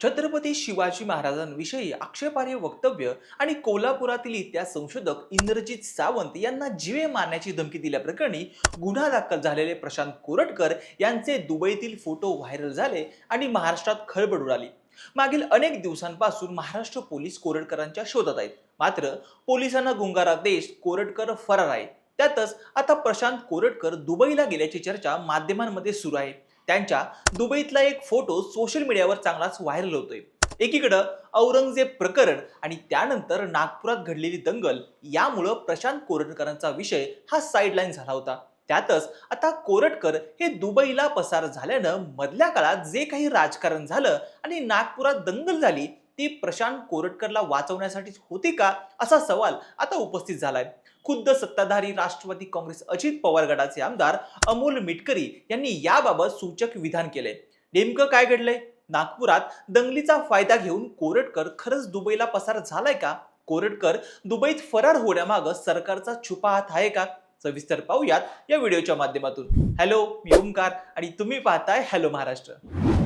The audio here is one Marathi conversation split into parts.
छत्रपती शिवाजी महाराजांविषयी आक्षेपार्ह वक्तव्य आणि कोल्हापुरातील इतिहास संशोधक इंद्रजित सावंत यांना जीवे मारण्याची धमकी दिल्याप्रकरणी गुन्हा दाखल झालेले प्रशांत कोरटकर यांचे दुबईतील फोटो व्हायरल झाले आणि महाराष्ट्रात खळबळ उडाली. मागील अनेक दिवसांपासून महाराष्ट्र पोलीस कोरटकरांच्या शोधात आहेत. मात्र पोलिसांना गुंगारा देश कोरटकर फरार आहे. त्यातच आता प्रशांत कोरटकर दुबईला गेल्याची चर्चा माध्यमांमध्ये सुरू आहे. त्यांच्या दुबईतला एक फोटो सोशल मीडियावर चांगलाच व्हायरल होतोय. एकीकडं औरंगजेब प्रकरण आणि त्यानंतर नागपुरात घडलेली दंगल यामुळं प्रशांत कोरटकरांचा विषय हा साईडलाईन झाला होता. त्यातच आता कोरटकर हे दुबईला पसार झाल्यानं मधल्या काळात जे काही राजकारण झालं आणि नागपुरात दंगल झाली ती प्रशांत कोरटकरला वाचवण्यासाठीच होती का? असा सवाल आता उपस्थित झालाय. खुद्द सत्ताधारी राष्ट्रवादी काँग्रेस अजित पवार गटाचे आमदार अमोल मिटकरी यांनी याबाबत सूचक विधान केले. नेमकं काय घडलंय? नागपुरात दंगलीचा फायदा घेऊन कोरटकर खरंच दुबईला पसार झालाय का? कोरटकर दुबईत फरार होण्यामागं सरकारचा छुपा हात आहे का? सविस्तर पाहूयात या व्हिडिओच्या माध्यमातून. हॅलो मी ओमकार आणि तुम्ही पाहताय हॅलो महाराष्ट्र.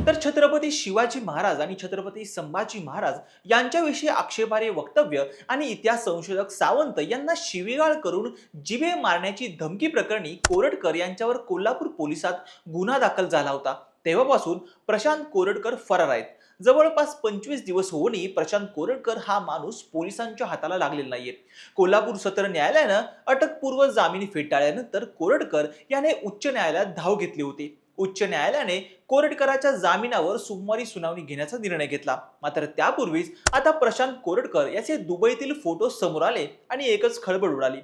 तर छत्रपती शिवाजी महाराज आणि छत्रपती संभाजी महाराज यांच्याविषयी आक्षेपारे वक्तव्य आणि इतिहास संशोधक सावंत यांना शिवीगाळ करून जिवे मारण्याची धमकी प्रकरणी कोरडकर यांच्यावर कोल्हापूर पोलिसात गुन्हा दाखल झाला होता. तेव्हापासून प्रशांत कोरडकर फरार आहेत. जवळपास पंचवीस दिवस होऊनही प्रशांत कोरडकर हा माणूस पोलिसांच्या हाताला लागलेला नाहीये. कोल्हापूर सत्र न्यायालयानं अटकपूर्व जामीन फेटाळल्यानंतर कोरडकर याने उच्च न्यायालयात धाव घेतली होती. उच्च न्यायालयाने कोरटकराच्या जामिनावर सोमवारी सुनावणी घेण्याचा निर्णय घेतला. मात्र त्यापूर्वीच आता प्रशांत कोरटकर याचे दुबईतील फोटो समोर आले आणि एकच खळबळ उडाली.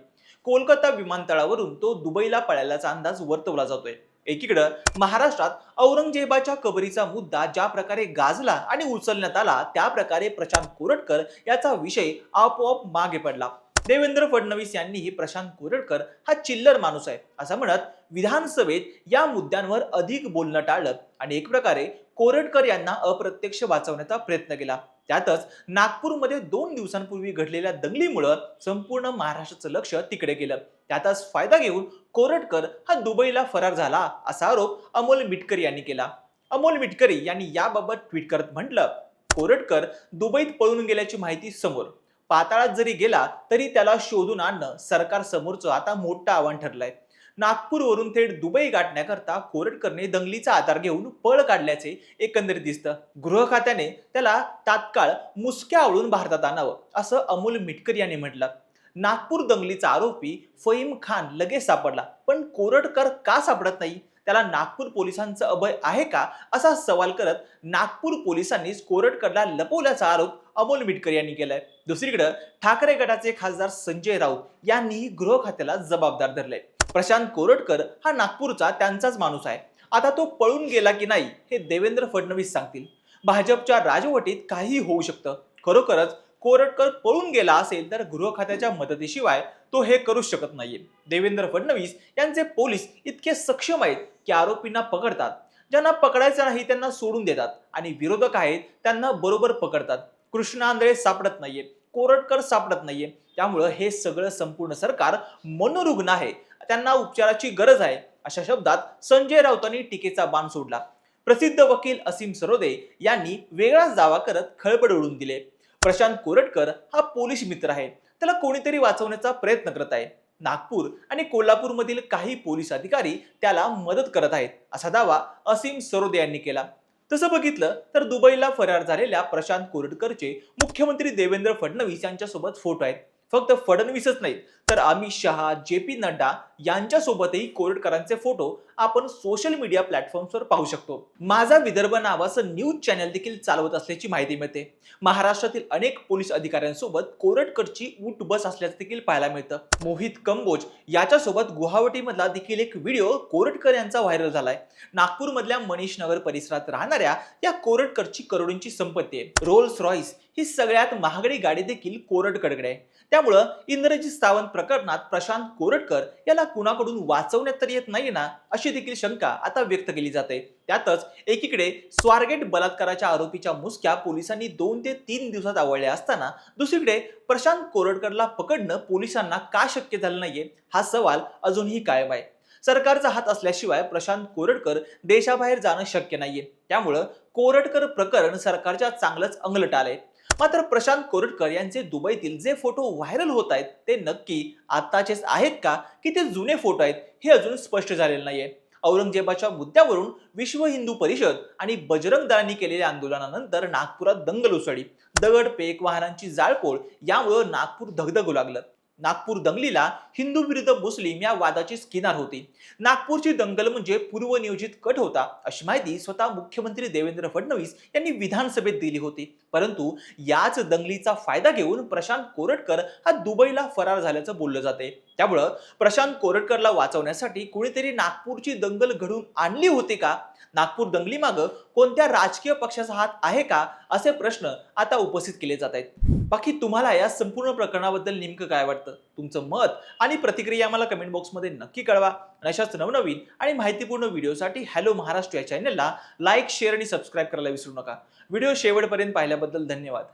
कोलकाता विमानतळावरून तो दुबईला पळाल्याचा अंदाज वर्तवला जातोय. एकीकडं महाराष्ट्रात औरंगजेबाच्या कबरीचा मुद्दा ज्या प्रकारे गाजला आणि उचलण्यात आला त्या प्रकारे प्रशांत कोरटकर याचा विषय आपोआप मागे पडला. देवेंद्र फडणवीस यांनीही प्रशांत कोरडकर हा चिल्लर माणूस आहे. असं म्हणत विधानसभेत या मुद्द्यांवर अधिक बोलणं टाळलं आणि एक प्रकारे कोरडकर यांना अप्रत्यक्ष वाचवण्याचा प्रयत्न केला. त्यातच नागपूरमध्ये दोन दिवसांपूर्वी घडलेल्या दंगलीमुळं संपूर्ण महाराष्ट्राचं लक्ष तिकडे गेलं. त्यातच फायदा घेऊन कोरटकर हा दुबईला फरार झाला असा आरोप अमोल मिटकरी यांनी केला. अमोल मिटकरी यांनी याबाबत ट्विट करत म्हटलं कोरटकर दुबईत पळून गेल्याची माहिती समोर. पाताळात जरी गेला तरी त्याला शोधून आणणं सरकार समोरचं आता मोठं आव्हान ठरलंय. नागपूरवरून थेट दुबई गाठण्याकरता कोरटकरने दंगलीचा आधार घेऊन पळ काढल्याचे एकंदरीत दिसतं. गृह खात्याने त्याला तात्काळ मुसक्या आवळून भारतात आणावं असं अमोल मिटकर यांनी म्हटलं. नागपूर दंगलीचा आरोपी फहीम खान लगेच सापडला पण कोरटकर का सापडत नाही? त्याला नागपूर पोलिसांचं अभय आहे का? असा सवाल करत नागपूर पोलिसांनीच कोरटकरला लपवल्याचा आरोप अमोल मिटकर यांनी केलाय. दुसरीकडे ठाकरे गटाचे खासदार संजय राऊत यांनीही गृह खात्याला जबाबदार धरले प्रशांत कोरटकर हा नागपूरचा त्यांचाच माणूस आहे. आता तो पळून गेला की नाही हे देवेंद्र फडणवीस सांगतील. भाजपच्या राजवटीत काहीही होऊ शकतं. खरोखरच कोरटकर पळून गेला असेल तर गृह खात्याच्या मदतीशिवाय तो हे करू शकत नाहीये. देवेंद्र फडणवीस यांचे पोलीस इतके सक्षम आहेत की आरोपींना पकडतात. ज्यांना पकडायचं नाही त्यांना सोडून देतात आणि विरोधक आहेत त्यांना बरोबर पकडतात. कृष्णा आंधळे सापडत नाहीये कोरटकर सापडत नाहीये. त्यामुळं हे सगळं संपूर्ण सरकार मनोरुग्ण आहे. त्यांना उपचाराची गरज आहे. अशा शब्दात संजय राऊतांनी टीकेचा बाण सोडला. प्रसिद्ध वकील असीम सरोदे यांनी वेगळाच दावा करत खळबळ उडून दिले. प्रशांत कोरटकर हा पोलीस मित्र आहे. त्याला कोणीतरी वाचवण्याचा प्रयत्न करत आहे. नागपूर आणि कोल्हापूरमधील काही पोलीस अधिकारी त्याला मदत करत आहेत असा दावा असीम सरोदे यांनी केला. तसं बघितलं तर दुबईला फरार झालेल्या प्रशांत कोरटकरचे मुख्यमंत्री देवेंद्र फडणवीस यांच्यासोबत फोटो आहेत. फक्त फडणवीसच नाहीत तर अमित शहा जे पी नड्डा यांच्यासोबतही कोरडकरांचे फोटो आपण सोशल मीडिया प्लॅटफॉर्मवर पाहू शकतो. माझा विदर्भ नावाचं न्यूज चॅनल देखील चालवत असल्याची माहिती मिळते. महाराष्ट्रातील अनेक पोलीस अधिकाऱ्यांसोबत कोरडकरची उठ बस असल्याचं देखील पाहायला मिळतं. मोहित कंबोज याच्यासोबत गुवाहाटीमधला देखील एक व्हिडिओ कोरटकर यांचा व्हायरल झालाय. नागपूरमधल्या मनीष नगर परिसरात राहणाऱ्या या कोरडकरची करोडींची संपत्ती आहे. रोल्स रॉईस ही सगळ्यात महागडी गाडी देखील कोरडकडकडे आहे. त्यामुळं इंद्रजित सावंत प्रकरणात प्रशांत कोरटकर याला कुणाकडून वाचवण्यात तर येत नाही ना अशी देखील शंका आता व्यक्त केली जाते. त्यातच एकीकडे स्वारगेट बलात्काराच्या आरोपीच्या मुसक्या पोलिसांनी दोन ते तीन दिवसात आवळल्या असताना दुसरीकडे प्रशांत कोरटकरला पकडणं पोलिसांना का शक्य झालं नाहीये हा सवाल अजूनही कायम आहे. सरकारचा हात असल्याशिवाय प्रशांत कोरटकर देशाबाहेर जाणं शक्य नाहीये. त्यामुळं कोरटकर प्रकरण सरकारच्या चांगलंच अंगलट आलंय मात्र प्रशांत कोरटकर यांचे दुबईतील जे फोटो व्हायरल होत आहेत ते नक्की आत्ताचेच आहेत का? की ते जुने फोटो आहेत हे अजून स्पष्ट झालेलं नाहीये. औरंगजेबाच्या मुद्द्यावरून विश्व हिंदू परिषद आणि बजरंग दलांनी केलेल्या आंदोलनानंतर नागपुरात दंगल उसळी दगड पेक वाहनांची जाळपोळ यामुळं नागपूर धगधगू लागलं. नागपूर दंगलीला हिंदू विरुद्ध मुस्लिम या वादाचीच किनार होती. नागपूरची दंगल म्हणजे पूर्वनियोजित कट होता अशी माहिती स्वतः मुख्यमंत्री देवेंद्र फडणवीस यांनी विधानसभेत दिली होती. परंतु याच दंगलीचा फायदा घेऊन प्रशांत कोरटकर हा दुबईला फरार झाल्याचं बोललं जाते. त्यामुळं प्रशांत कोरटकरला वाचवण्यासाठी कुणीतरी नागपूरची दंगल घडून आणली होती का? नागपूर दंगलीमागं कोणत्या राजकीय पक्षाचा हात आहे का? असे प्रश्न आता उपस्थित केले जात आहेत. बाकी तुम्हाला या संपूर्ण प्रकरणाबद्दल नेमकं काय वाटतं? तुमचं मत आणि प्रतिक्रिया आम्हाला कमेंट बॉक्समध्ये नक्की कळवा. आणि अशाच नवनवीन आणि माहितीपूर्ण व्हिडिओसाठी हॅलो महाराष्ट्र या चॅनलला लाईक शेअर आणि सबस्क्राईब करायला विसरू नका. व्हिडिओ शेवटपर्यंत पाहिल्याबद्दल धन्यवाद.